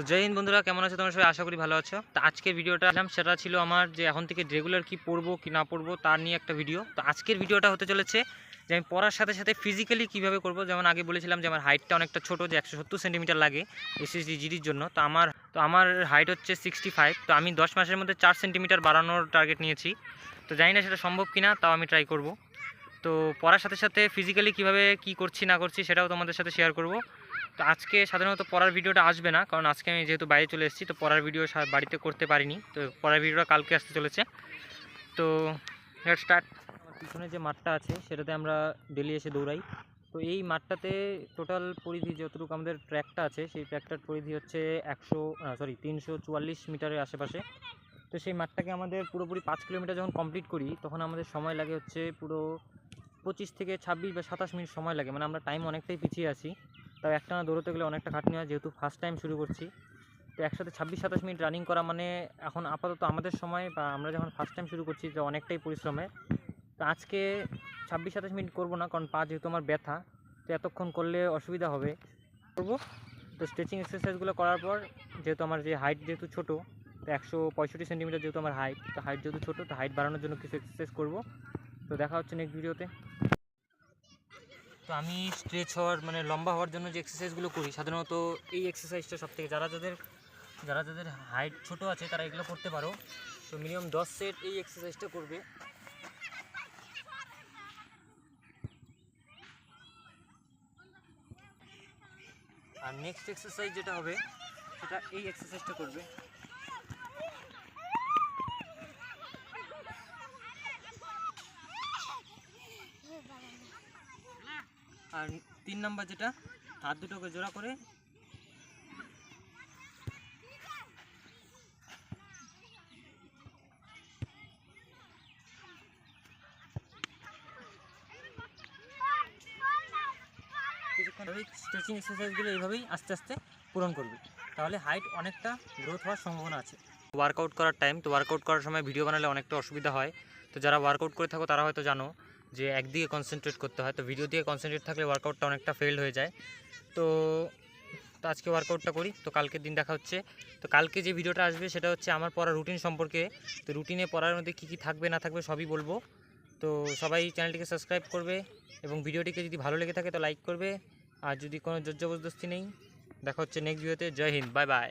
তো জয় হিন্দ বন্ধুরা, কেমন আছো? তোমরা সবাই আশা করি ভালো আছো। তো আজকের ভিডিওটা দিলাম সেটা ছিল আমার যে এখন থেকে রেগুলার কি পড়ব, কি না পড়ব তার নিয়ে একটা ভিডিও তো আজকের ভিডিওটা হতে চলেছে যে আমি পড়ার সাথে সাথে ফিজিক্যালি কীভাবে করব। যেমন আগে বলেছিলাম যে আমার হাইটটা অনেকটা ছোটো, যে একশো সত্তর সেন্টিমিটার লাগে এসএসডি জিডির জন্য। তো আমার তো আমার হাইট হচ্ছে সিক্সটি ফাইভ তো আমি দশ মাসের মধ্যে চার সেন্টিমিটার বাড়ানোর টার্গেট নিয়েছি। তো জানি না সেটা সম্ভব কিনা, তাও আমি ট্রাই করব। তো পড়ার সাথে সাথে ফিজিক্যালি কীভাবে কি করছি, না করছি, সেটাও তোমাদের সাথে শেয়ার করব। তো আজকে সাধারণত পড়ার ভিডিওটা আসবে না, কারণ আজকে আমি যেহেতু বাইরে চলে এসেছি, তো পড়ার ভিডিও বাড়িতে করতে পারিনি। তো পড়ার ভিডিওটা কালকে আসতে চলেছে। তো স্টার্ট আমার পিছনে যে মাঠটা আছে, সেটাতে আমরা ডেলি এসে দৌড়াই। তো এই মাঠটাতে টোটাল পরিধি যতটুকু আমাদের ট্র্যাকটা আছে, সেই ট্র্যাকটার পরিধি হচ্ছে একশো সরি তিনশো চুয়াল্লিশ মিটারের আশেপাশে। তো সেই মাঠটাকে আমাদের পুরোপুরি পাঁচ কিলোমিটার যখন কমপ্লিট করি, তখন আমাদের সময় লাগে হচ্ছে পুরো পঁচিশ থেকে ছাব্বিশ বা সাতাশ মিনিট সময় লাগে। মানে আমরা টাইম অনেকটাই পিছিয়ে আছি। তাও একটানা দৌড়তে গেলে অনেকটা খাটনি হয়, যেহেতু ফার্স্ট টাইম শুরু করছি। তো একসাথে ছাব্বিশ সাতাশ মিনিট রানিং করা মানে এখন আপাতত আমাদের সময় বা আমরা যখন ফার্স্ট টাইম শুরু করছি, তো অনেকটাই পরিশ্রমের। তো আজকে ছাব্বিশ সাতাশ মিনিট করব না, কারণ পা যেহেতু আমার ব্যথা, তো এতক্ষণ করলে অসুবিধা হবে। করব। তো স্ট্রেচিং এক্সারসাইজগুলো করার পর, যেহেতু আমার যে হাইট যেহেতু ছোটো, তো একশো পঁয়ষট্টি সেন্টিমিটার যেহেতু আমার হাইট তো হাইট যেহেতু ছোটো, তো হাইট বাড়ানোর জন্য কিছু এক্সারসাইজ করব। তো দেখা হচ্ছে নেক্সট ভিডিওতে তো আমি স্ট্রেচ হওয়ার মানে লম্বা হওয়ার জন্য যে এক্সারসাইজগুলো করি, সাধারণত এই এক্সারসাইজটা সব থেকে যারা যাদের যারা যাদের হাইট ছোট আছে, তারা এগুলো করতে পারো। তো মিনিমাম দশ সেট এই এক্সারসাইজটা করবে। আর নেক্সট এক্সারসাইজ যেটা হবে, সেটা এই এক্সারসাইজটা করবে। আর তিন নাম্বার যেটা, হাত দুটোকে জোড়া করে। স্ট্রেচিং এক্সারসাইজগুলো এইভাবেই আস্তে আস্তে পূরণ করবে। তাহলে হাইট অনেকটা গ্রোথ হওয়ার সম্ভাবনা আছে। ওয়ার্কআউট করার টাইম তো ওয়ার্কআউট করার সময় ভিডিও বানালে অনেকটা অসুবিধা হয়। তো যারা ওয়ার্কআউট করে থাকো, তারা হয়তো জানো যে একদিকে কনসেন্ট্রেট করতে হয়, তো ভিডিও দিয়ে কনসেন্ট্রেট থাকলে ওয়ার্কআউটটা অনেকটা ফেল হয়ে যায়। তো তো আজকে ওয়ার্কআউটটা করি, তো কালকের দিন দেখা হচ্ছে। তো কালকে যে ভিডিওটা আসবে, সেটা হচ্ছে আমার পড়া রুটিন সম্পর্কে। তো রুটিনে পড়ার মধ্যে কী কী থাকবে, না থাকবে, সবই বলব। তো সবাই চ্যানেলটিকে সাবস্ক্রাইব করবে এবং ভিডিওটিকে যদি ভালো লেগে থাকে, তো লাইক করবে। আর যদি কোনো জোর জবরদস্তি নেই, দেখা হচ্ছে নেক্সট ভিডিওতে জয় হিন্দ বাই বাই